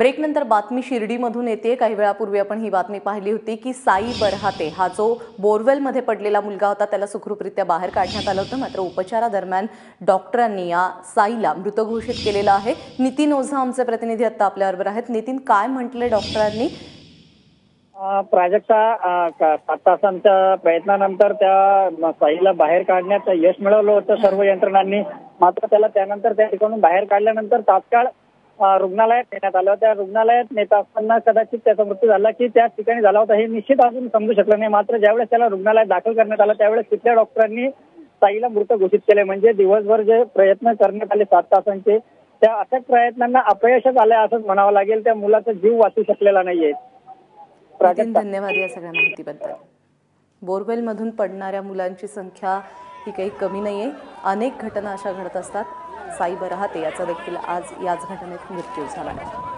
ब्रेकनंतर बातमी शिर्डीमधून येते. काही वेळापूर्वी आपण ही बातमी पाहिली होती की साई बरहाते हा जो बोरवेलमध्ये पडलेला मुलगा होता त्याला सुखरूपरित्या बाहेर काढण्यात आलं होतं. मात्र उपचारादरम्यान डॉक्टरांनी या साईला मृत घोषित केलेलं आहे. नितीन ओझा आमचे प्रतिनिधी आता आपल्याबरोबर आहेत. नितीन काय म्हटले डॉक्टरांनी? प्राजक्ता सात तासांच्या प्रयत्नानंतर त्या साईला बाहेर काढण्यात यश मिळवलं होतं सर्व यंत्रणांनी. मात्र त्याला त्यानंतर त्या ठिकाणून बाहेर काढल्यानंतर तात्काळ रुग्णालयात नेण्यात आलं. त्या रुग्णालयात नेत असताना कदाचित त्याचा मृत्यू झाला की त्याच ठिकाणी झाला होता हे निश्चित अजून समजू शकलं नाही. मात्र ज्यावेळेस त्याला रुग्णालयात दाखल करण्यात आलं त्यावेळेस तिथल्या डॉक्टरांनी साईला मृत घोषित केले. म्हणजे दिवसभर जे प्रयत्न करण्यात आले सात तासांचे त्या अथक प्रयत्नांना अपयशच आलंय असंच म्हणावं लागेल. त्या मुलाचा जीव वाचू शकलेला नाहीये. धन्यवाद या सगळ्या माहितीबद्दल. बोरवेलमधून पडणाऱ्या मुलांची संख्या ही काही कमी नाही आहे अनेक घटना अशा घडत असतात. साई बरहाते याचा देखील आज याच घटनेत मृत्यू झाला. आहे